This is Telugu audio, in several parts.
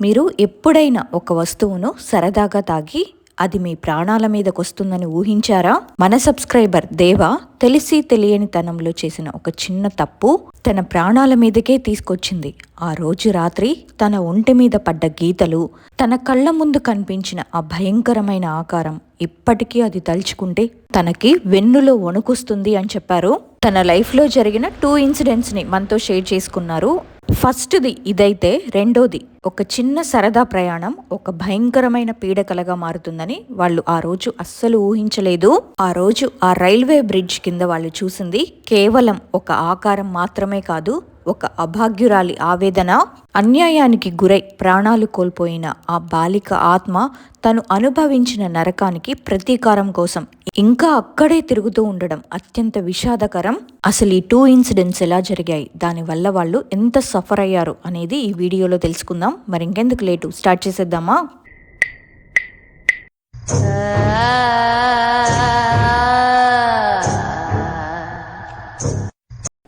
మీరు ఎప్పుడైనా ఒక వస్తువును సరదాగా తాగి అది మీ ప్రాణాల మీదకి వస్తుందని ఊహించారా? మన సబ్స్క్రైబర్ దేవ తెలిసి తెలియని తనంలో చేసిన ఒక చిన్న తప్పు తన ప్రాణాల మీదకే తీసుకొచ్చింది. ఆ రోజు రాత్రి తన ఒంటి మీద పడ్డ గీతలు తన కళ్ళ ముందు కనిపించిన ఆ భయంకరమైన ఆకారం ఇప్పటికీ అది తలుచుకుంటే తనకి వెన్నులో వణుకొస్తుంది అని చెప్పారు. తన లైఫ్లో జరిగిన టూ ఇన్సిడెంట్స్ని మనతో షేర్ చేసుకున్నారు. ఫస్ట్ది ఇదైతే రెండోది. ఒక చిన్న సరదా ప్రయాణం ఒక భయంకరమైన పీడకలగా మారుతుందని వాళ్ళు ఆ రోజు అస్సలు ఊహించలేదు. ఆ రోజు ఆ రైల్వే బ్రిడ్జ్ కింద వాళ్ళు చూసింది కేవలం ఒక ఆకారం మాత్రమే కాదు ఒక అభాగ్యురాలి ఆవేదన అన్యాయానికి గురై ప్రాణాలు కోల్పోయిన ఆ బాలిక ఆత్మ తను అనుభవించిన నరకానికి ప్రతీకారం కోసం ఇంకా అక్కడే తిరుగుతూ ఉండడం అత్యంత విషాదకరం. అసలు ఈ టూ ఇన్సిడెంట్స్ ఎలా జరిగాయి? దానివల్ల వాళ్ళు ఎంత సఫర్ అయ్యారు అనేది ఈ వీడియోలో తెలుసుకుందాం. మరి ఇంకెందుకు లేటు? స్టార్ట్ చేసేద్దామా?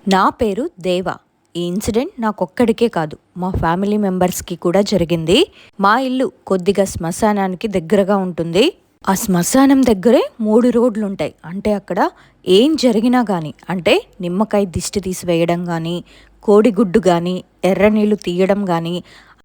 నా పేరు దేవా. ఈ ఇన్సిడెంట్ నాకొక్కడికే కాదు మా ఫ్యామిలీ మెంబర్స్కి కూడా జరిగింది. మా ఇల్లు కొద్దిగా శ్మశానానికి దగ్గరగా ఉంటుంది. ఆ శ్మశానం దగ్గరే మూడు రోడ్లు ఉంటాయి అంటే అక్కడ ఏం జరిగినా కానీ అంటే నిమ్మకాయ దిష్టి తీసివేయడం కానీ కోడిగుడ్డు కానీ ఎర్ర నీళ్ళు తీయడం కానీ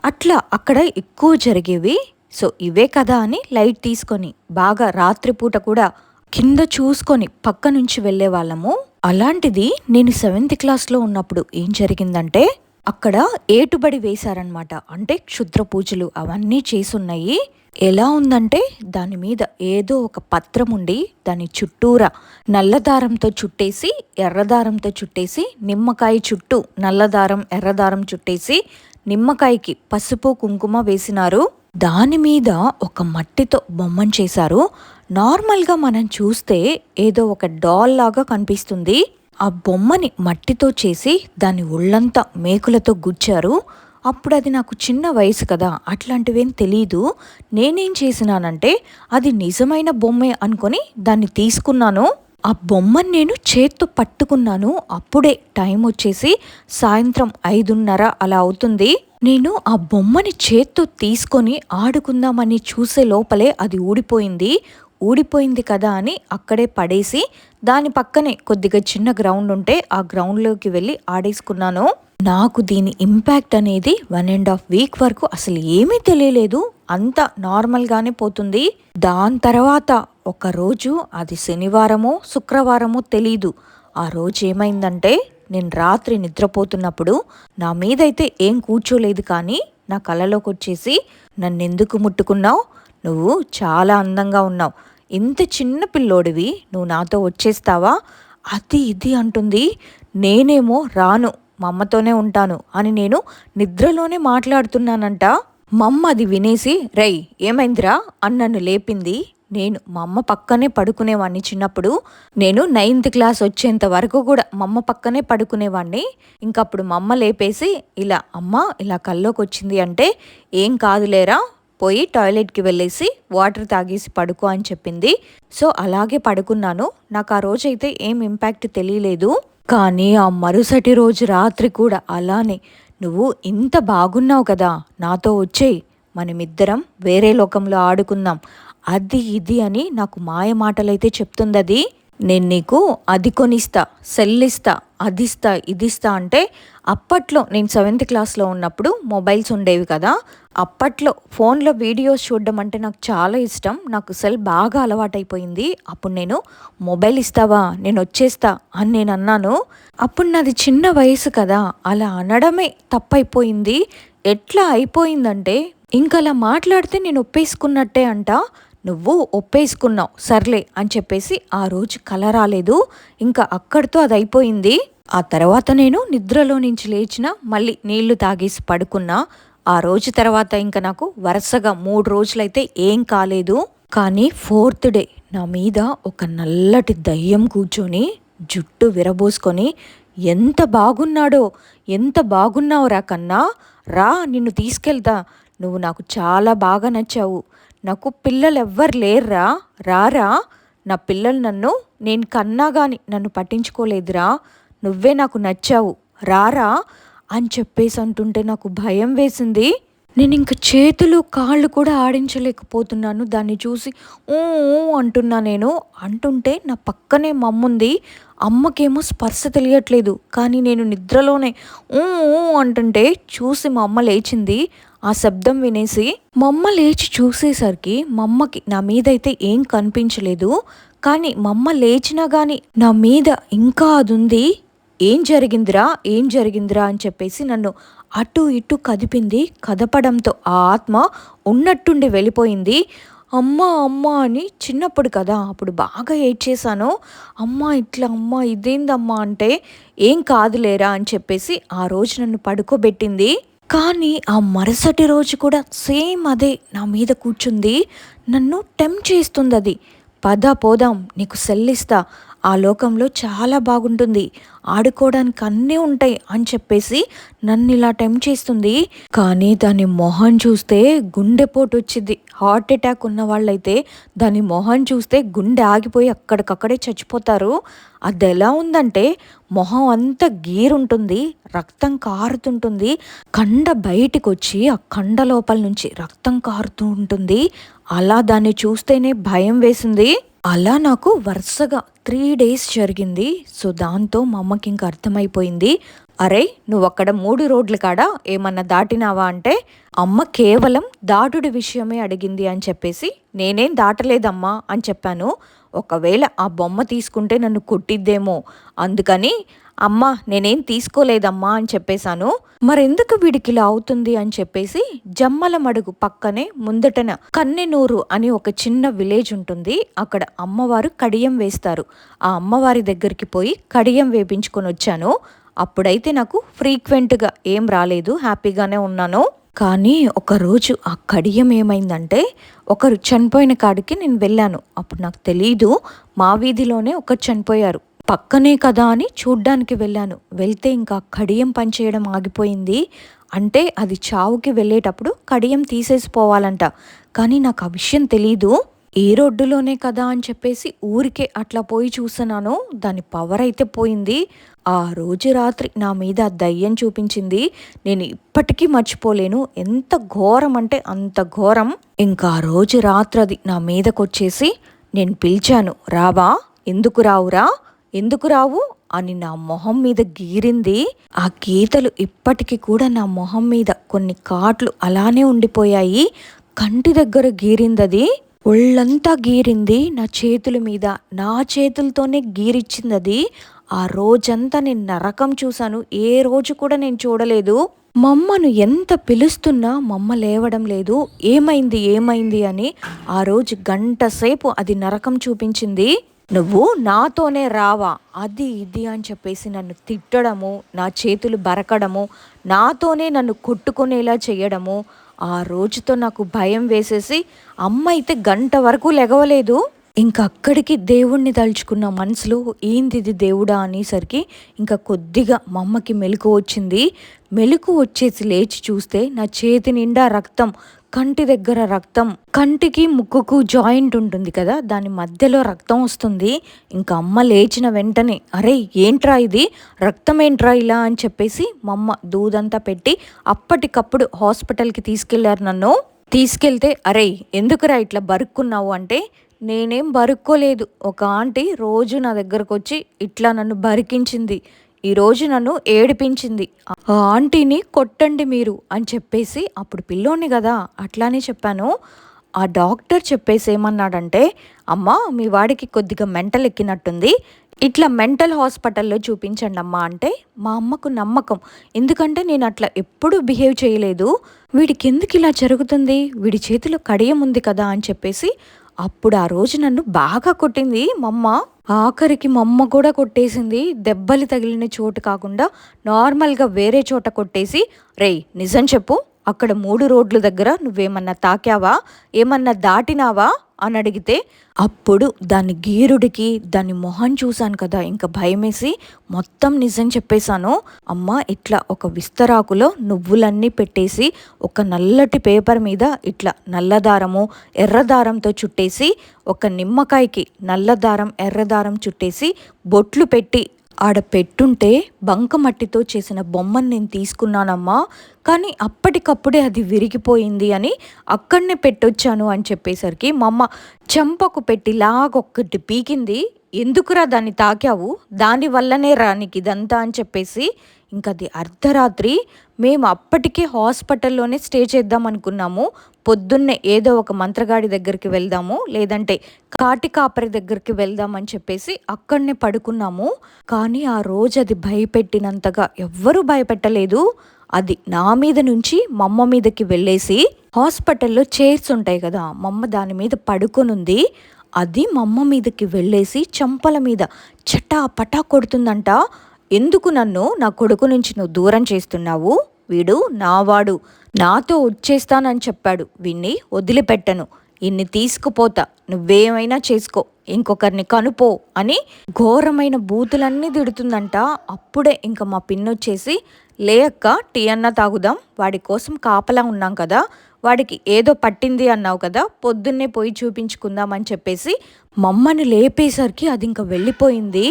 అట్లా అక్కడ ఎక్కువ జరిగేవి. సో ఇవే కదా అని లైట్ తీసుకొని బాగా రాత్రిపూట కూడా కింద చూసుకొని పక్క నుంచి వెళ్ళే వాళ్ళము. అలాంటిది నేను సెవెంత్ క్లాస్లో ఉన్నప్పుడు ఏం జరిగిందంటే అక్కడ ఏటుబడి వేశారనమాట అంటే క్షుద్ర పూజలు అవన్నీ చేసున్నాయి. ఎలా ఉందంటే దాని మీద ఏదో ఒక పత్రం ఉండి దాని చుట్టూరా నల్లదారంతో చుట్టేసి ఎర్రదారంతో చుట్టేసి నిమ్మకాయ చుట్టూ నల్లదారం ఎర్రదారం చుట్టేసి నిమ్మకాయకి పసుపు కుంకుమ వేసినారు. దాని మీద ఒక మట్టితో బొమ్మను చేశారు. నార్మల్గా మనం చూస్తే ఏదో ఒక డాల్ లాగా కనిపిస్తుంది. ఆ బొమ్మని మట్టితో చేసి దాని ఒళ్ళంతా మేకులతో గుచ్చారు. అప్పుడు అది నాకు చిన్న వయసు కదా అట్లాంటివేం తెలీదు. నేనేం చేసినానంటే అది నిజమైన బొమ్మే అనుకొని దాన్ని తీసుకున్నాను. ఆ బొమ్మను నేను చేత్తో పట్టుకున్నాను. అప్పుడే టైం వచ్చేసి సాయంత్రం ఐదున్నర అలా అవుతుంది. నేను ఆ బొమ్మని చేత్తో తీసుకొని ఆడుకుందామని చూసే లోపలే అది ఊడిపోయింది. ఊడిపోయింది కదా అని అక్కడే పడేసి దాని పక్కనే కొద్దిగా చిన్న గ్రౌండ్ ఉంటే ఆ గ్రౌండ్లోకి వెళ్ళి ఆడేసుకున్నాను. నాకు దీని ఇంపాక్ట్ అనేది వన్ అండ్ హాఫ్ వీక్ వరకు అసలు ఏమీ తెలియలేదు. అంత నార్మల్గానే పోతుంది. దాని తర్వాత ఒక రోజు అది శనివారమో శుక్రవారమో తెలీదు. ఆ రోజు ఏమైందంటే నేను రాత్రి నిద్రపోతున్నప్పుడు నా మీదైతే ఏం కూర్చోలేదు కానీ నా కళ్ళలోకి వచ్చేసి నన్ను ఎందుకు ముట్టుకున్నావు? నువ్వు చాలా అందంగా ఉన్నావు. ఇంత చిన్న పిల్లోడివి నువ్వు నాతో వచ్చేస్తావా? అది ఇది అంటుంది. నేనేమో రాను మా అమ్మతోనే ఉంటాను అని నేను నిద్రలోనే మాట్లాడుతున్నానంట. మమ్మ అది వినేసి రై ఏమైందిరా? అని నన్ను లేపింది. నేను మా అమ్మ పక్కనే పడుకునేవాడిని చిన్నప్పుడు. నేను నైన్త్ క్లాస్ వచ్చేంత వరకు కూడా మా అమ్మ పక్కనే పడుకునేవాడిని ఇంకప్పుడు మా అమ్మ లేపేసి ఇలా అమ్మ ఇలా కల్లోకి వచ్చింది అంటే ఏం కాదులేరా? పోయి టాయిలెట్కి వెళ్ళేసి వాటర్ తాగేసి పడుకో అని చెప్పింది. సో అలాగే పడుకున్నాను. నాకు ఆ రోజైతే ఏం ఇంపాక్ట్ తెలియలేదు. కానీ ఆ మరుసటి రోజు రాత్రి కూడా అలానే. నువ్వు ఇంత బాగున్నావు కదా నాతో వచ్చేయి. మనమిద్దరం వేరే లోకంలో ఆడుకుందాం. అది ఇది అని నాకు మాయ మాటలైతే చెప్తుంది అది నేను నీకు అది కొనిస్తా సెల్ ఇస్తా అది ఇస్తా ఇది ఇస్తా అంటే అప్పట్లో నేను సెవెంత్ క్లాస్లో ఉన్నప్పుడు మొబైల్స్ ఉండేవి కదా అప్పట్లో ఫోన్లో వీడియోస్ చూడడం అంటే నాకు చాలా ఇష్టం నాకు సెల్ బాగా అలవాటైపోయింది. అప్పుడు నేను మొబైల్ ఇస్తావా నేను వచ్చేస్తా అని నేను అన్నాను. అప్పుడు నాది చిన్న వయసు కదా అలా అనడమే తప్పైపోయింది. ఎట్లా అయిపోయిందంటే ఇంకలా మాట్లాడితే నేను ఒప్పేసుకున్నట్టే అంట నువ్వు ఒప్పేసుకున్నావు సర్లే అని చెప్పేసి ఆ రోజు కల రాలేదు. ఇంకా అక్కడితో అది అయిపోయింది. ఆ తర్వాత నేను నిద్రలో నుంచి లేచిన మళ్ళీ నీళ్ళు తాగేసి పడుకున్నా. ఆ రోజు తర్వాత ఇంకా నాకు వరుసగా మూడు రోజులైతే ఏం కాలేదు. కానీ ఫోర్త్ డే నా మీద ఒక నల్లటి దయ్యం కూర్చొని జుట్టు విరబోసుకొని ఎంత బాగున్నాడో ఎంత బాగున్నావురా కన్నా రా నిన్ను తీసుకెళ్తా. నువ్వు నాకు చాలా బాగా నచ్చావు. నాకు పిల్లలు ఎవ్వరు లేర్రా? రారా? నా పిల్లలు నన్ను నేను కన్నా కానీ నన్ను పట్టించుకోలేదురా. నువ్వే నాకు నచ్చావు. రారా? అని చెప్పేసి అంటుంటే నాకు భయం వేసింది. నేను ఇంక చేతులు కాళ్ళు కూడా ఆడించలేకపోతున్నాను. దాన్ని చూసి ఊ ఊ అంటున్నా నేను. అంటుంటే నా పక్కనే మమ్ముంది. అమ్మకేమో స్పర్శ తెలియట్లేదు. కానీ నేను నిద్రలోనే ఊ ఊ అంటుంటే చూసి మా అమ్మ లేచింది. ఆ శబ్దం వినేసి మా అమ్మ లేచి చూసేసరికి మా అమ్మకి నా మీద అయితే ఏం కనిపించలేదు. కానీ మా అమ్మ లేచినా కానీ నా మీద ఇంకా అది ఉంది. ఏం జరిగిందిరా? ఏం జరిగిందిరా? అని చెప్పేసి నన్ను అటు ఇటు కదిపింది. కదపడంతో ఆ ఆత్మ ఉన్నట్టుండి వెళ్ళిపోయింది. అమ్మ అమ్మ అని చిన్నప్పుడు కదా అప్పుడు బాగా ఏడ్చేశాను. అమ్మ ఇట్లా అమ్మ ఇదేందమ్మా అంటే ఏం కాదులేరా అని చెప్పేసి ఆ రోజు నన్ను పడుకోబెట్టింది. కానీ ఆ మరుసటి రోజు కూడా సేమ్ అదే నా మీద కూర్చుంది. నన్ను టెంప్ చేస్తుంది అది పద పోదాం నీకు సెల్లిస్తా ఆ లోకంలో చాలా బాగుంటుంది. ఆడుకోవడానికి అన్నీ ఉంటాయి అని చెప్పేసి నన్ను ఇలా టెంప్ట్ చేస్తుంది. కానీ దాని మొహం చూస్తే గుండెపోటు వచ్చింది. హార్ట్ అటాక్ ఉన్న వాళ్ళైతే దాని మొహం చూస్తే గుండె ఆగిపోయి అక్కడికక్కడే చచ్చిపోతారు. అది ఎలా ఉందంటే మొహం అంతా గీరుంటుంది రక్తం కారుతుంటుంది. కండ బయటికి వచ్చి ఆ కండ లోపల నుంచి రక్తం కారుతూ ఉంటుంది. అలా దాన్ని చూస్తేనే భయం వేసింది. అలా నాకు వరుసగా త్రీ డేస్ జరిగింది. సో దాంతో మా అమ్మకి ఇంకా అర్థమైపోయింది. అరే నువ్వు అక్కడ మూడు రోడ్ల కాడ ఏమన్నా దాటినావా అంటే అమ్మ కేవలం దాటుడి విషయమే అడిగింది అని చెప్పేసి నేనేం దాటలేదమ్మా అని చెప్పాను. ఒకవేళ ఆ బొమ్మ తీసుకుంటే నన్ను కొట్టిద్దేమో. అందుకని అమ్మ నేనేం తీసుకోలేదమ్మా అని చెప్పేశాను. మరెందుకు వీడికి ఇలా అవుతుంది అని చెప్పేసి జమ్మల మడుగు పక్కనే ముందటన కన్నెనూరు అని ఒక చిన్న విలేజ్ ఉంటుంది. అక్కడ అమ్మవారు కడియం వేస్తారు. ఆ అమ్మవారి దగ్గరికి పోయి కడియం వేపించుకొని వచ్చాను. అప్పుడైతే నాకు ఫ్రీక్వెంట్గా ఏం రాలేదు. హ్యాపీగానే ఉన్నాను. కానీ ఒకరోజు ఆ కడియం ఏమైందంటే ఒకరు చనిపోయిన కాడికి నేను వెళ్ళాను. అప్పుడు నాకు తెలీదు మా వీధిలోనే ఒకరు చనిపోయారు. పక్కనే కదా అని చూడ్డానికి వెళ్ళాను. వెళ్తే ఇంకా కడియం పనిచేయడం ఆగిపోయింది. అంటే అది చావుకి వెళ్ళేటప్పుడు కడియం తీసేసిపోవాలంట కానీ నాకు ఆ విషయం తెలీదు. ఏ రోడ్డులోనే కదా అని చెప్పేసి ఊరికే అట్లా పోయి చూసినాను దాని పవర్ అయితే పోయింది. ఆ రోజు రాత్రి నా మీద దయ్యం చూపించింది. నేను ఇప్పటికీ మర్చిపోలేను. ఎంత ఘోరం అంటే అంత ఘోరం. ఇంకా ఆ రోజు రాత్రి అది నా మీదకొచ్చేసి నేను పిలిచాను రావా? ఎందుకు రావురా? ఎందుకు రావు? అని నా మొహం మీద గీరింది. ఆ గీతలు ఇప్పటికీ కూడా నా మొహం మీద కొన్ని కాట్లు అలానే ఉండిపోయాయి. కంటి దగ్గర గీరిందది. ఒళ్ళంతా గీరింది నా చేతుల మీద. నా చేతులతోనే గీరిచ్చింది అది ఆ రోజంతా నేను నరకం చూశాను. ఏ రోజు కూడా నేను చూడలేదు. మమ్మను ఎంత పిలుస్తున్నా మమ్మ లేవడం లేదు. ఏమైంది ఏమైంది అని ఆ రోజు గంట సేపు అది నరకం చూపించింది. నువ్వు నాతోనే రావా. అది ఇది అని చెప్పేసి నన్ను తిట్టడము నా చేతులు బరకడము నాతోనే నన్ను కొట్టుకునేలా చేయడము ఆ రోజుతో నాకు భయం వేసేసి అమ్మ అయితే గంట వరకు లెగవలేదు. ఇంకా అక్కడికి దేవుణ్ణి తలుచుకున్న మనసులో ఏంది ఇది దేవుడా అనేసరికి ఇంకా కొద్దిగా మా అమ్మకి మెలకు వచ్చింది. మెలకు వచ్చేసి లేచి చూస్తే నా చేతి నిండా రక్తం కంటి దగ్గర రక్తం కంటికి ముక్కుకు జాయింట్ ఉంటుంది కదా దాని మధ్యలో రక్తం వస్తుంది. ఇంకా అమ్మ లేచిన వెంటనే అరే ఏంట్రా ఇది? రక్తం ఏంట్రా ఇలా? అని చెప్పేసి మా అమ్మ దూదంతా పెట్టి అప్పటికప్పుడు హాస్పిటల్కి తీసుకెళ్ళారు నన్ను. తీసుకెళ్తే అరే ఎందుకురా ఇట్లా బరుక్కున్నావు? అంటే నేనేం బరుక్కోలేదు. ఒక ఆంటీ రోజు నా దగ్గరకు వచ్చి ఇట్లా నన్ను బరికించింది. ఈరోజు నన్ను ఏడిపించింది. ఆ ఆంటీని కొట్టండి మీరు అని చెప్పేసి అప్పుడు పిల్లోని కదా అట్లానే చెప్పాను. ఆ డాక్టర్ చెప్పేసి ఏమన్నాడంటే అమ్మ మీ వాడికి కొద్దిగా మెంటల్ ఎక్కినట్టుంది. ఇట్లా మెంటల్ హాస్పిటల్లో చూపించండి అమ్మ అంటే మా అమ్మకు నమ్మకం. ఎందుకంటే నేను అట్లా ఎప్పుడూ బిహేవ్ చేయలేదు. వీడికి ఎందుకు ఇలా జరుగుతుంది? వీడి చేతిలో కడియం ఉంది కదా అని చెప్పేసి అప్పుడు ఆ రోజు నన్ను బాగా కొట్టింది మమ్మ. ఆఖరికి మమ్మ కూడా కొట్టేసింది. దెబ్బలు తగిలిన చోటు కాకుండా నార్మల్గా వేరే చోట కొట్టేసి రేయ్ నిజం చెప్పు. అక్కడ మూడు రోడ్ల దగ్గర నువ్వేమన్నా తాకావా? ఏమన్నా దాటినావా? అని అడిగితే అప్పుడు దాని గీరుడికి దాని మొహం చూశాను కదా ఇంకా భయమేసి మొత్తం నిజం చెప్పేశాను. అమ్మ ఇట్లా ఒక విస్తరాకులో నువ్వులన్నీ పెట్టేసి ఒక నల్లటి పేపర్ మీద ఇట్లా నల్లదారము ఎర్రదారంతో చుట్టేసి ఒక నిమ్మకాయకి నల్లదారం ఎర్రదారం చుట్టేసి బొట్లు పెట్టి ఆడ పెట్టుంటే బంకమట్టితో చేసిన బొమ్మను నేను తీసుకున్నానమ్మా కానీ అప్పటికప్పుడే అది విరిగిపోయింది అని అక్కడనే పెట్టొచ్చాను అని చెప్పేసరికి మా అమ్మ చెంపకు పెట్టి లాగొక్కటి పీకింది. ఎందుకురా దాన్ని తాకావు? దాని వల్లనే రా ఇదంతా అని చెప్పేసి ఇంకా అది అర్ధరాత్రి మేము అప్పటికే హాస్పిటల్లోనే స్టే చేద్దాం అనుకున్నాము. పొద్దున్నే ఏదో ఒక మంత్రగాడి దగ్గరికి వెళ్దాము లేదంటే కాటి కాపరి దగ్గరికి వెళ్దామని చెప్పేసి అక్కడనే పడుకున్నాము. కానీ ఆ రోజు అది భయపెట్టినంతగా ఎవ్వరూ భయపెట్టలేదు. అది నా మీద నుంచి మమ్మ మీదకి వెళ్ళేసి హాస్పిటల్లో చైర్స్ ఉంటాయి కదా మమ్మ దాని మీద పడుకొనుంది. అది మమ్మ మీదకి వెళ్ళేసి చంపల మీద చటా పటా కొడుతుందంట. ఎందుకు నన్ను? నా కొడుకు నుంచి నువ్వు దూరం చేస్తున్నావు? వీడు నావాడు. నాతో వచ్చేస్తానని చెప్పాడు. విన్ని వదిలిపెట్టను. ఇన్ని తీసుకుపోతా. నువ్వేమైనా చేసుకో. ఇంకొకరిని కనుపో అని ఘోరమైన బూతులన్నీ తిడుతుందంట. అప్పుడే ఇంకా మా పిన్నొచ్చేసి లేయక్క టీ అన్న తాగుదాం. వాడి కోసం కాపలా ఉన్నాం కదా. వాడికి ఏదో పట్టింది అన్నావు కదా. పొద్దున్నే పోయి చూపించుకుందామని చెప్పేసి మమ్మని లేపేసరికి అది ఇంకా వెళ్ళిపోయింది.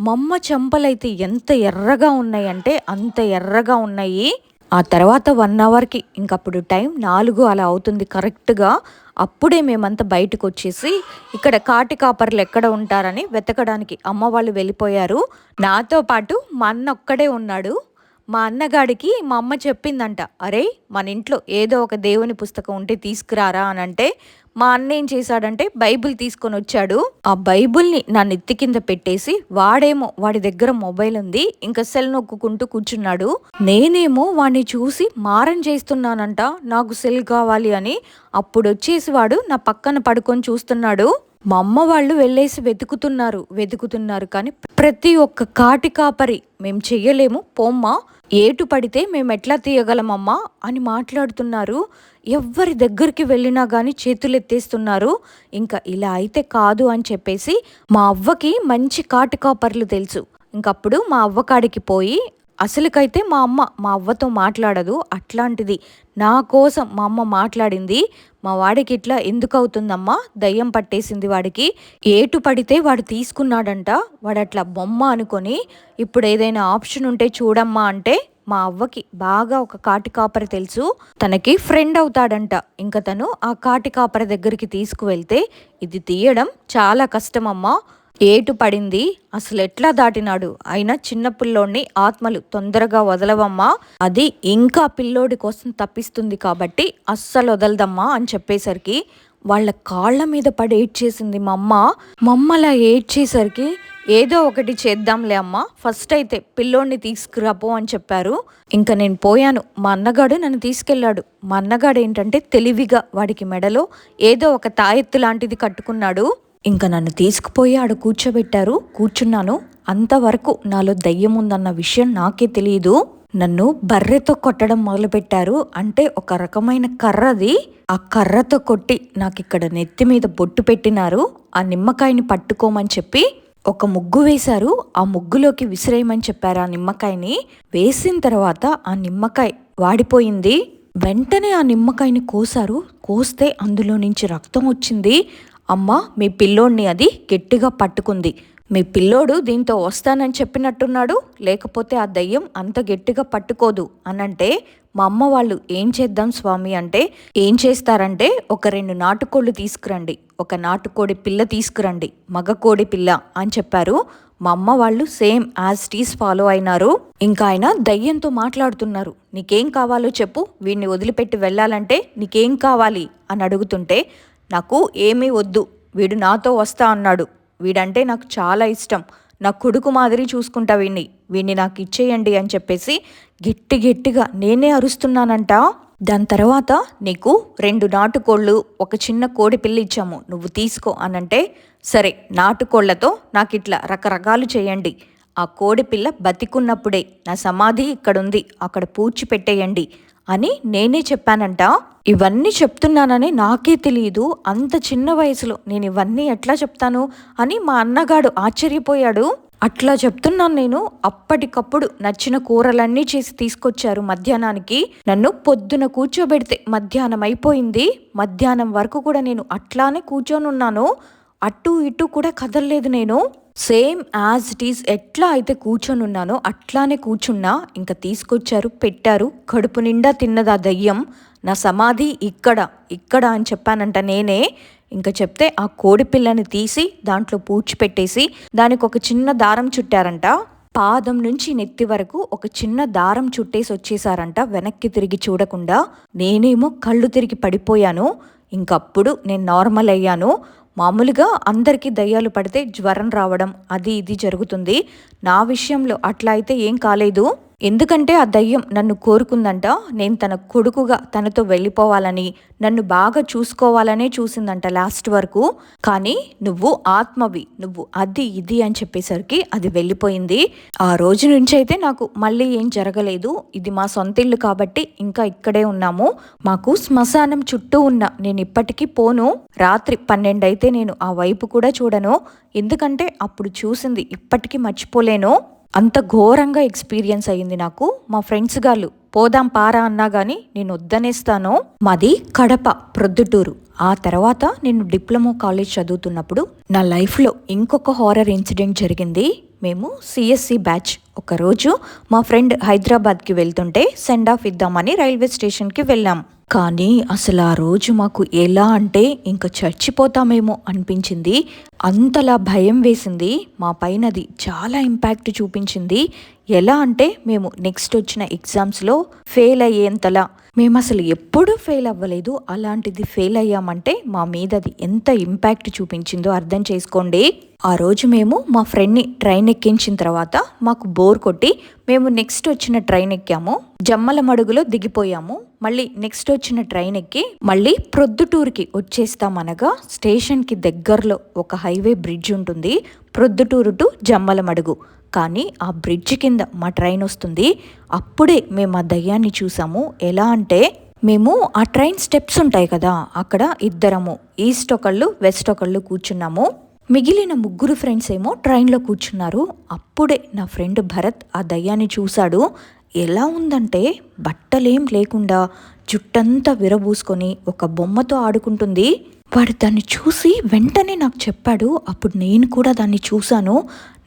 మమ్మ చెంపలైతే ఎంత ఎర్రగా ఉన్నాయంటే అంత ఎర్రగా ఉన్నాయి. ఆ తర్వాత వన్ అవర్కి ఇంకప్పుడు టైం నాలుగు అలా అవుతుంది కరెక్ట్గా. అప్పుడే మేమంతా బయటకు వచ్చేసి ఇక్కడ కాటి కాపర్లు ఎక్కడ ఉంటారని వెతకడానికి అమ్మ వాళ్ళు వెళ్ళిపోయారు. నాతో పాటు మా అన్న ఒక్కడే ఉన్నాడు. మా అన్నగాడికి మా అమ్మ చెప్పిందంట అరే మన ఇంట్లో ఏదో ఒక దేవుని పుస్తకం ఉంటే తీసుకురారా అని అంటే మా అన్న ఏం చేశాడంటే బైబిల్ తీసుకొని వచ్చాడు. ఆ బైబిల్ని నా నెత్తి కింద పెట్టేసి వాడేమో వాడి దగ్గర మొబైల్ ఉంది ఇంకా సెల్ నొక్కుంటూ కూర్చున్నాడు. నేనేమో వాడిని చూసి మారం చేస్తున్నానంట నాకు సెల్ కావాలి అని. అప్పుడు వచ్చేసి వాడు నా పక్కన పడుకొని చూస్తున్నాడు. మా అమ్మ వాళ్ళు వెళ్ళేసి వెతుకుతున్నారు వెతుకుతున్నారు కానీ ప్రతి ఒక్క కాటి కాపరి మేము చెయ్యలేము పోమ్మా ఏటు పడితే మేము ఎట్లా తీయగలమమ్మా అని మాట్లాడుతున్నారు. ఎవ్వరి దగ్గరికి వెళ్ళినా కానీ చేతులు ఎత్తేస్తున్నారు ఇంకా ఇలా అయితే కాదు అని చెప్పేసి మా అవ్వకి మంచి కాటు కాపర్లు తెలుసు. ఇంకప్పుడు మా అవ్వకాడికి పోయి అసలుకైతే మా అమ్మ మా అవ్వతో మాట్లాడదు. అట్లాంటిది నా కోసం మా అమ్మ మాట్లాడింది. మా వాడికి ఇట్లా ఎందుకు అవుతుందమ్మా దయ్యం పట్టేసింది వాడికి. ఏటు పడితే వాడు తీసుకున్నాడంట. వాడు అట్లా బొమ్మ అనుకొని ఇప్పుడు ఏదైనా ఆప్షన్ ఉంటే చూడమ్మా అంటే మా అవ్వకి బాగా ఒక కాటి కాపరి తెలుసు. తనకి ఫ్రెండ్ అవుతాడంట. ఇంకా తను ఆ కాటి కాపరి దగ్గరికి తీసుకువెళ్తే ఇది తీయడం చాలా కష్టమమ్మా. ఏటు పడింది? అసలు ఎట్లా దాటినాడు? అయినా చిన్న పిల్లోడిని ఆత్మలు తొందరగా వదలవమ్మా. అది ఇంకా పిల్లోడి కోసం తప్పిస్తుంది కాబట్టి అస్సలు వదలదమ్మా అని చెప్పేసరికి వాళ్ళ కాళ్ళ మీద పడి ఏడ్చేసింది మా అమ్మ మా అమ్మ అలా ఏడ్చేసరికి ఏదో ఒకటి చేద్దాంలే అమ్మ. ఫస్ట్ అయితే పిల్లోడిని తీసుకురాపో అని చెప్పారు. ఇంకా నేను పోయాను. మా అన్నగాడు నన్ను తీసుకెళ్ళాడు. మా అన్నగాడు ఏంటంటే తెలివిగా వాడికి మెడలో ఏదో ఒక తాయెత్తు లాంటిది కట్టుకున్నాడు. ఇంకా నన్ను తీసుకుపోయి ఆడ కూర్చోబెట్టారు. కూర్చున్నాను. అంతవరకు నాలో దయ్యం ఉందన్న విషయం నాకే తెలియదు నన్ను బర్రెతో కొట్టడం మొదలుపెట్టారు. అంటే ఒక రకమైన కర్రది ఆ కర్రతో కొట్టి నాకు ఇక్కడ నెత్తి మీద బొట్టు పెట్టినారు. ఆ నిమ్మకాయని పట్టుకోమని చెప్పి ఒక ముగ్గు వేశారు. ఆ ముగ్గులోకి విసిరేయమని చెప్పారు ఆ నిమ్మకాయని. వేసిన తర్వాత ఆ నిమ్మకాయ వాడిపోయింది. వెంటనే ఆ నిమ్మకాయని కోసారు. కోస్తే అందులో నుంచి రక్తం వచ్చింది. అమ్మ మీ పిల్లోడిని అది గట్టిగా పట్టుకుంది. మీ పిల్లోడు దీంతో వస్తానని చెప్పినట్టున్నాడు లేకపోతే ఆ దయ్యం అంత గట్టిగా పట్టుకోదు అనంటే మా అమ్మ వాళ్ళు ఏం చేద్దాం స్వామి అంటే ఏం చేస్తారంటే ఒక రెండు నాటుకోళ్ళు తీసుకురండి ఒక నాటుకోడి పిల్ల తీసుకురండి మగ కోడి పిల్ల అని చెప్పారు. మా అమ్మ వాళ్ళు సేమ్ యాజ్ టీస్ ఫాలో అయినారు. ఇంకా ఆయన దయ్యంతో మాట్లాడుతున్నారు నీకేం కావాలో చెప్పు వీడిని వదిలిపెట్టి వెళ్ళాలంటే నీకేం కావాలి? అని అడుగుతుంటే నాకు ఏమీ వద్దు వీడు నాతో వస్తా అన్నాడు. వీడంటే నాకు చాలా ఇష్టం. నా కొడుకు మాదిరి చూసుకుంటా వీణ్ణి. వీణ్ణి నాకు ఇచ్చేయండి అని చెప్పేసి గట్టి గట్టిగా నేనే అరుస్తున్నానంట. దాని తర్వాత నీకు రెండు నాటుకోళ్ళు ఒక చిన్న కోడి పిల్ల ఇచ్చాము. నువ్వు తీసుకో అనంటే సరే నాటుకోళ్ళతో నాకు ఇట్లా రకరకాలు చేయండి. ఆ కోడి పిల్ల బతికున్నప్పుడే నా సమాధి ఇక్కడుంది. అక్కడ పూడ్చి పెట్టేయండి. అని నేనే చెప్పానంట. ఇవన్నీ చెప్తున్నానని నాకే తెలియదు అంత చిన్న వయసులో నేను ఇవన్నీ ఎట్లా చెప్తాను అని మా అన్నగాడు ఆశ్చర్యపోయాడు. అట్లా చెప్తున్నాను నేను. అప్పటికప్పుడు నచ్చిన కూరలన్నీ చేసి తీసుకొచ్చారు మధ్యాహ్నానికి. నన్ను పొద్దున కూర్చోబెడితే మధ్యాహ్నం అయిపోయింది. మధ్యాహ్నం వరకు కూడా నేను అట్లానే కూర్చొని ఉన్నాను అటు ఇటు కూడా కదలలేదు నేను. సేమ్ యాజ్ ఇట్ ఈజ్ ఎట్లా అయితే కూర్చొని ఉన్నానో అట్లానే కూర్చున్నా. ఇంకా తీసుకొచ్చారు పెట్టారు. కడుపు నిండా తిన్నది ఆ దయ్యం. నా సమాధి ఇక్కడ ఇక్కడ అని చెప్పానంట నేనే. ఇంకా చెప్తే ఆ కోడి పిల్లని తీసి దాంట్లో పూడ్చిపెట్టేసి దానికి ఒక చిన్న దారం చుట్టారంట. పాదం నుంచి నెత్తి వరకు ఒక చిన్న దారం చుట్టేసి వచ్చేసారంట వెనక్కి తిరిగి చూడకుండా. నేనేమో కళ్ళు తిరిగి పడిపోయాను. ఇంకప్పుడు నేను నార్మల్ అయ్యాను. మామూలుగా అందరికీ దయ్యాలు పడితే జ్వరం రావడం అది ఇది జరుగుతుంది. నా విషయంలో అట్లా అయితే ఏం కాలేదు. ఎందుకంటే ఆ దయ్యం నన్ను కోరుకుందంట నేను తన కొడుకుగా తనతో వెళ్ళిపోవాలని నన్ను బాగా చూసుకోవాలనే చూసిందంట లాస్ట్ వరకు. కానీ నువ్వు ఆత్మవి నువ్వు అది ఇది అని చెప్పేసరికి అది వెళ్ళిపోయింది. ఆ రోజు నుంచి అయితే నాకు మళ్ళీ ఏం జరగలేదు. ఇది మా సొంత ఇల్లు కాబట్టి ఇంకా ఇక్కడే ఉన్నాము. మాకు శ్మశానం చుట్టూ ఉన్న నేను ఇప్పటికీ పోను. రాత్రి పన్నెండు అయితే నేను ఆ వైపు కూడా చూడను. ఎందుకంటే అప్పుడు చూసింది ఇప్పటికీ మర్చిపోలేను. అంత ఘోరంగా ఎక్స్పీరియన్స్ అయ్యింది నాకు. మా ఫ్రెండ్స్ గాళ్ళు పోదాం పారా అన్నా కానీ నేను వద్దనేస్తాను. మాది కడప ప్రొద్దుటూరు. ఆ తర్వాత నేను డిప్లొమా కాలేజ్ చదువుతున్నప్పుడు నా లైఫ్లో ఇంకొక హారర్ ఇన్సిడెంట్ జరిగింది. మేము సిఎస్సి బ్యాచ్ ఒకరోజు మా ఫ్రెండ్ హైదరాబాద్కి వెళ్తుంటే సెండ్ ఆఫ్ ఇద్దామని రైల్వే స్టేషన్కి వెళ్ళాం. కానీ అసలు ఆ రోజు మాకు ఎలా అంటే ఇంకా చచ్చిపోతామేమో అనిపించింది. అంతలా భయం వేసింది. మా పైనది చాలా ఇంపాక్ట్ చూపించింది. ఎలా అంటే మేము నెక్స్ట్ వచ్చిన ఎగ్జామ్స్లో ఫెయిల్ అయ్యేంతలా మేము అసలు ఎప్పుడూ ఫెయిల్ అవ్వలేదు. అలాంటిది ఫెయిల్ అయ్యామంటే మా మీద అది ఎంత ఇంపాక్ట్ చూపించిందో అర్థం చేసుకోండి. ఆ రోజు మేము మా ఫ్రెండ్ని ట్రైన్ ఎక్కించిన తర్వాత మాకు బోర్ కొట్టి మేము నెక్స్ట్ వచ్చిన ట్రైన్ ఎక్కాము. జమ్మల మడుగులో దిగిపోయాము. మళ్ళీ నెక్స్ట్ వచ్చిన ట్రైన్ ఎక్కి మళ్ళీ ప్రొద్దుటూరుకి వచ్చేస్తామనగా స్టేషన్కి దగ్గరలో ఒక హైవే బ్రిడ్జ్ ఉంటుంది. ప్రొద్దుటూరు టు జమ్మల మడుగు. కానీ ఆ బ్రిడ్జ్ కింద మా ట్రైన్ వస్తుంది. అప్పుడే మేము ఆ దయ్యాన్ని చూసాము. ఎలా అంటే మేము ఆ ట్రైన్ స్టెప్స్ ఉంటాయి కదా అక్కడ ఇద్దరము ఈస్ట్ ఒకళ్ళు వెస్ట్ ఒకళ్ళు కూర్చున్నాము. మిగిలిన ముగ్గురు ఫ్రెండ్స్ ఏమో ట్రైన్లో కూర్చున్నారు. అప్పుడే నా ఫ్రెండ్ భరత్ ఆ దయ్యాన్ని చూశాడు. ఎలా ఉందంటే బట్టలేం లేకుండా జుట్టంతా విరబూసుకొని ఒక బొమ్మతో ఆడుకుంటుంది. వాడు దాన్ని చూసి వెంటనే నాకు చెప్పాడు. అప్పుడు నేను కూడా దాన్ని చూశాను.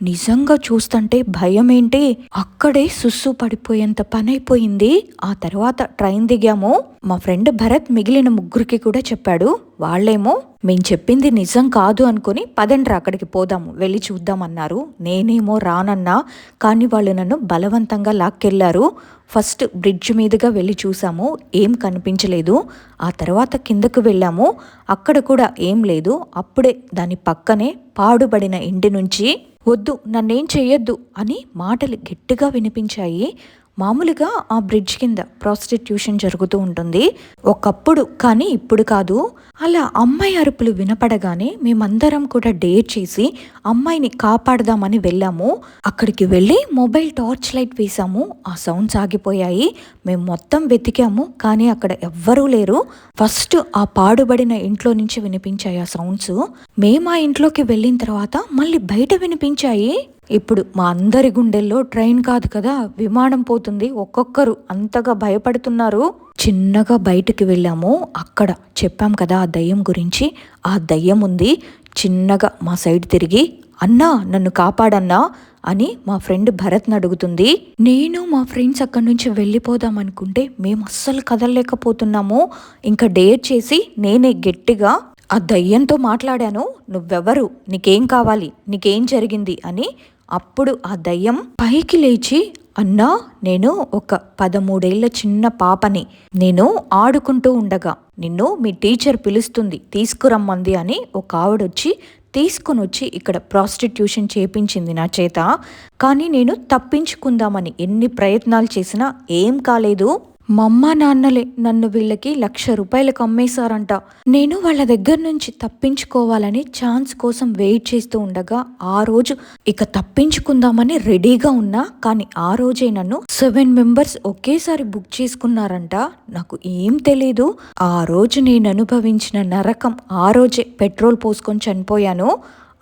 నిజంగా చూస్తుంటే భయం ఏంటి అక్కడే సుస్సు పడిపోయేంత పని అయిపోయింది ఆ తర్వాత ట్రైన్ దిగాము. మా ఫ్రెండ్ భరత్ మిగిలిన ముగ్గురికి కూడా చెప్పాడు. వాళ్ళేమో మేము చెప్పింది నిజం కాదు అనుకుని పదండ్రా అక్కడికి పోదాము వెళ్ళి చూద్దామన్నారు. నేనేమో రానన్నా కానీ వాళ్ళు నన్ను బలవంతంగా లాక్కెళ్ళారు. ఫస్ట్ బ్రిడ్జ్ మీదుగా వెళ్ళి చూసాము ఏం కనిపించలేదు. ఆ తర్వాత కిందకు వెళ్ళాము అక్కడ కూడా ఏం లేదు. అప్పుడే దాని పక్కనే పాడుబడిన ఇంటి నుంచి వద్దు నన్నేం చేయొద్దు అని మాటలు గట్టిగా వినిపించాయి. మామూలుగా ఆ బ్రిడ్జ్ కింద ప్రాస్టిట్యూషన్ జరుగుతూ ఉంటుంది. ఒకప్పుడు కానీ ఇప్పుడు కాదు అలా అమ్మాయి అరుపులు వినపడగానే మేమందరం కూడా డేర్ చేసి అమ్మాయిని కాపాడదామని వెళ్ళాము. అక్కడికి వెళ్ళి మొబైల్ టార్చ్ లైట్ వేసాము. ఆ సౌండ్స్ ఆగిపోయాయి. మేము మొత్తం వెతికాము కానీ అక్కడ ఎవ్వరూ లేరు. ఫస్ట్ ఆ పాడుబడిన ఇంట్లో నుంచి వినిపించాయి ఆ సౌండ్స్. మేము ఆ ఇంట్లోకి వెళ్ళిన తర్వాత మళ్ళీ బయట వినిపించాయి. ఇప్పుడు మా అందరి గుండెల్లో ట్రైన్ కాదు కదా విమానం పోతుంది. ఒక్కొక్కరు అంతగా భయపడుతున్నారు. చిన్నగా బయటికి వెళ్ళాము. అక్కడ చెప్పాం కదా ఆ దయ్యం గురించి. ఆ దయ్యం ఉంది. చిన్నగా మా సైడ్ తిరిగి అన్నా నన్ను కాపాడన్నా. అని మా ఫ్రెండ్ భరత్ని అడుగుతుంది. నేను మా ఫ్రెండ్స్ అక్కడి నుంచి వెళ్ళిపోదాం అనుకుంటే మేము అస్సలు కదలలేకపోతున్నాము. ఇంకా డేర్ చేసి నేనే గట్టిగా ఆ దయ్యంతో మాట్లాడాను. నువ్వెవరు? నీకేం కావాలి? నీకేం జరిగింది? అని అప్పుడు ఆ దయ్యం పైకి లేచి అన్నా నేను ఒక పదమూడేళ్ళ చిన్న పాపని. నేను ఆడుకుంటూ ఉండగా నిన్ను మీ టీచర్ పిలుస్తుంది. తీసుకురమ్మంది అని ఒక ఆవిడొచ్చి తీసుకుని వచ్చి ఇక్కడ ప్రాస్టిట్యూషన్ చేపించింది నా చేత. కానీ నేను తప్పించుకుందామని ఎన్ని ప్రయత్నాలు చేసినా ఏం కాలేదు. మా అమ్మ నాన్నలే నన్ను వీళ్ళకి లక్ష రూపాయలకు అమ్మేశారంట. నేను వాళ్ళ దగ్గర నుంచి తప్పించుకోవాలని ఛాన్స్ కోసం వెయిట్ చేస్తూ ఉండగా ఆ రోజు ఇక తప్పించుకుందామని రెడీగా ఉన్నా కానీ ఆ రోజే నన్ను సెవెన్ మెంబర్స్ ఒకేసారి బుక్ చేసుకున్నారంట. నాకు ఏం తెలీదు. ఆ రోజు నేను అనుభవించిన నరకం ఆ రోజే పెట్రోల్ పోసుకొని చనిపోయాను.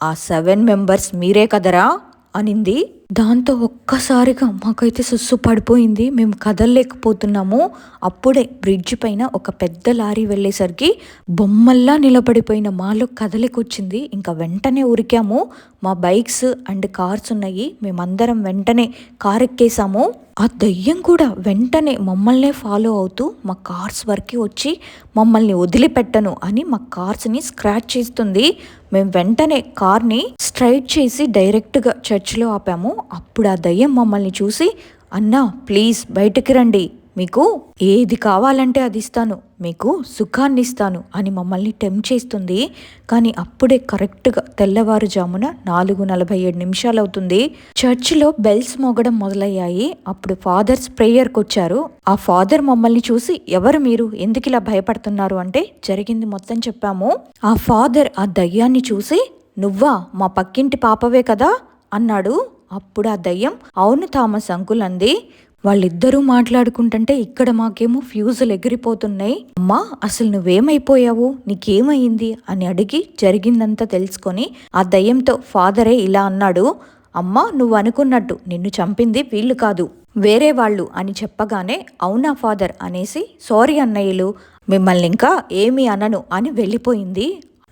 ఆ సెవెన్ మెంబర్స్ మీరే కదరా? అనింది. దాంతో ఒక్కసారిగా మాకైతే సుస్సు పడిపోయింది. మేము కదలలేకపోతున్నాము. అప్పుడే బ్రిడ్జ్ పైన ఒక పెద్ద లారీ వెళ్ళేసరికి బొమ్మల్లా నిలబడిపోయిన మాలో కదలికొచ్చింది. ఇంకా వెంటనే ఉరికాము. మా బైక్స్ అండ్ కార్స్ ఉన్నాయి. మేమందరం వెంటనే కార్ ఎక్కేసాము ఆ దయ్యం కూడా వెంటనే మమ్మల్నే ఫాలో అవుతూ మా కార్స్ వరకు వచ్చి మమ్మల్ని వదిలిపెట్టను అని మా కార్స్ని స్క్రాచ్ చేస్తుంది. మేము వెంటనే కార్ని స్ట్రైట్ చేసి డైరెక్ట్గా చర్చ్లో ఆపాము. అప్పుడు ఆ దయ్యం మమ్మల్ని చూసి అన్నా ప్లీజ్ బయటికి రండి. మీకు ఏది కావాలంటే అది ఇస్తాను. మీకు సుఖాన్ని ఇస్తాను అని మమ్మల్ని టెంప్ చేస్తుంది. కానీ అప్పుడే కరెక్ట్గా తెల్లవారుజామున నాలుగు నలభై ఏడు నిమిషాలు అవుతుంది చర్చిలో బెల్స్ మోగడం మొదలయ్యాయి. అప్పుడు ఫాదర్స్ ప్రేయర్కి వచ్చారు. ఆ ఫాదర్ మమ్మల్ని చూసి ఎవరు మీరు? ఎందుకు ఇలా భయపడుతున్నారు? అంటే జరిగింది మొత్తం చెప్పాము. ఆ ఫాదర్ ఆ దయ్యాన్ని చూసి నువ్వా? మా పక్కింటి పాపవే కదా? అన్నాడు. అప్పుడు ఆ దయ్యం అవును థామస్ అంకుల్ అంది వాళ్ళిద్దరూ మాట్లాడుకుంటుంటే ఇక్కడ మాకేమో ఫ్యూజులు ఎగిరిపోతున్నాయి. అమ్మా అసలు నువ్వేమైపోయావు? నీకేమైంది? అని అడిగి జరిగిందంతా తెలుసుకొని ఆ దయ్యంతో ఫాదరే ఇలా అన్నాడు అమ్మా నువ్వు అనుకున్నట్టు నిన్ను చంపింది వీళ్ళు కాదు వేరే వాళ్ళు అని చెప్పగానే అవునా ఫాదర్ అనేసి సారీ అన్నయ్యలు మిమ్మల్ని ఇంకా ఏమీ అనను అని వెళ్ళిపోయింది.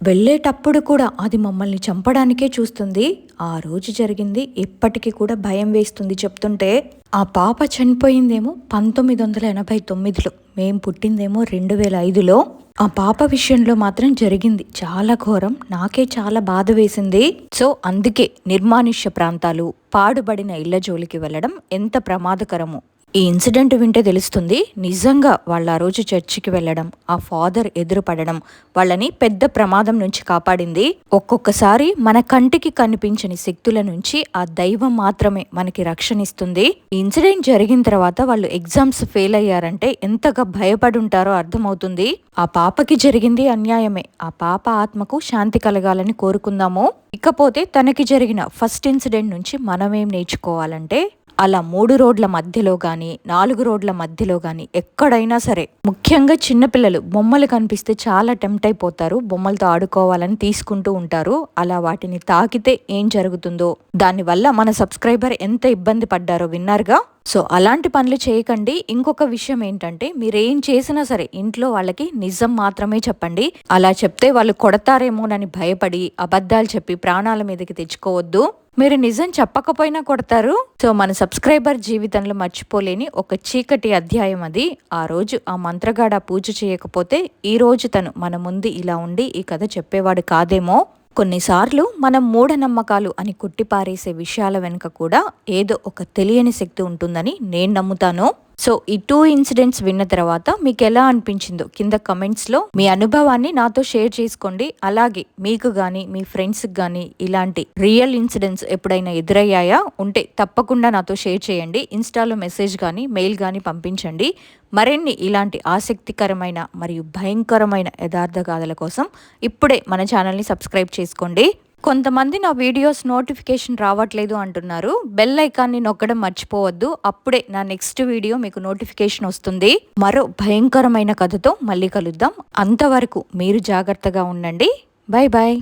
వెళ్ళేటప్పుడు కూడా అది మమ్మల్ని చంపడానికే చూస్తుంది. ఆ రోజు జరిగింది ఇప్పటికీ కూడా భయం వేస్తుంది చెప్తుంటే ఆ పాప చనిపోయిందేమో పంతొమ్మిది వందల ఎనభై తొమ్మిదిలో మేం పుట్టిందేమో రెండు వేల ఐదులో. ఆ పాప విషయంలో మాత్రం జరిగింది చాలా ఘోరం నాకే చాలా బాధ వేసింది. సో అందుకే నిర్మానుష్య ప్రాంతాలు పాడుబడిన ఇళ్ళ జోలికి వెళ్ళడం ఎంత ప్రమాదకరము. ఈ ఇన్సిడెంట్ వింటే తెలుస్తుంది. నిజంగా వాళ్ళ ఆ రోజు చర్చికి వెళ్ళడం ఆ ఫాదర్ ఎదురుపడడం వాళ్ళని పెద్ద ప్రమాదం నుంచి కాపాడింది. ఒక్కొక్కసారి మన కంటికి కనిపించని శక్తుల నుంచి ఆ దైవం మాత్రమే మనకి రక్షణ ఇస్తుంది. ఈ ఇన్సిడెంట్ జరిగిన తర్వాత వాళ్ళు ఎగ్జామ్స్ ఫెయిల్ అయ్యారంటే ఎంతగా భయపడి ఉంటారో అర్థమవుతుంది. ఆ పాపకి జరిగింది అన్యాయమే. ఆ పాప ఆత్మకు శాంతి కలగాలని కోరుకుందాము. ఇకపోతే తనకి జరిగిన ఫస్ట్ ఇన్సిడెంట్ నుంచి మనమేం నేర్చుకోవాలంటే అలా మూడు రోడ్ల మధ్యలో కానీ నాలుగు రోడ్ల మధ్యలో కానీ ఎక్కడైనా సరే ముఖ్యంగా చిన్నపిల్లలు బొమ్మలు కనిపిస్తే చాలా టెంప్ట్ అయిపోతారు. బొమ్మలతో ఆడుకోవాలని తీసుకుంటూ ఉంటారు. అలా వాటిని తాకితే ఏం జరుగుతుందో దానివల్ల మన సబ్స్క్రైబర్ ఎంత ఇబ్బంది పడ్డారో విన్నారుగా? సో అలాంటి పనులు చేయకండి. ఇంకొక విషయం ఏంటంటే మీరు ఏం చేసినా సరే ఇంట్లో వాళ్ళకి నిజం మాత్రమే చెప్పండి. అలా చెప్తే వాళ్ళు కొడతారేమోనని భయపడి అబద్ధాలు చెప్పి ప్రాణాల మీదకి తెచ్చుకోవద్దు. మీరు నిజం చెప్పకపోయినా కొడతారు. సో మన సబ్స్క్రైబర్ జీవితంలో మర్చిపోలేని ఒక చీకటి అధ్యాయం అది. ఆ రోజు ఆ మంత్రగాడ పూజ చేయకపోతే ఈ రోజు తను మన ముందు ఇలా ఉండి ఈ కథ చెప్పేవాడు కాదేమో. కొన్నిసార్లు మనం మూఢనమ్మకాలు అని కొట్టిపారేసే విషయాల వెనుక కూడా ఏదో ఒక తెలియని శక్తి ఉంటుందని నేను నమ్ముతాను. సో ఈ టూ ఇన్సిడెంట్స్ విన్న తర్వాత మీకు ఎలా అనిపించిందో కింద కమెంట్స్లో మీ అనుభవాన్ని నాతో షేర్ చేసుకోండి. అలాగే మీకు కానీ మీ ఫ్రెండ్స్కి కానీ ఇలాంటి రియల్ ఇన్సిడెంట్స్ ఎప్పుడైనా ఎదురయ్యాయా? ఉంటే తప్పకుండా నాతో షేర్ చేయండి. ఇన్స్టాలో మెసేజ్ కానీ మెయిల్ కానీ పంపించండి. మరిన్ని ఇలాంటి ఆసక్తికరమైన మరియు భయంకరమైన యథార్థ గాథల కోసం ఇప్పుడే మన ఛానల్ని సబ్స్క్రైబ్ చేసుకోండి. కొంతమంది నా వీడియోస్ నోటిఫికేషన్ రావట్లేదు అంటున్నారు. బెల్ ఐకాన్ని నొక్కడం మర్చిపోవద్దు. అప్పుడే నా నెక్స్ట్ వీడియో మీకు నోటిఫికేషన్ వస్తుంది. మరో భయంకరమైన కథతో మళ్ళీ కలుద్దాం. అంతవరకు మీరు జాగ్రత్తగా ఉండండి. Bye bye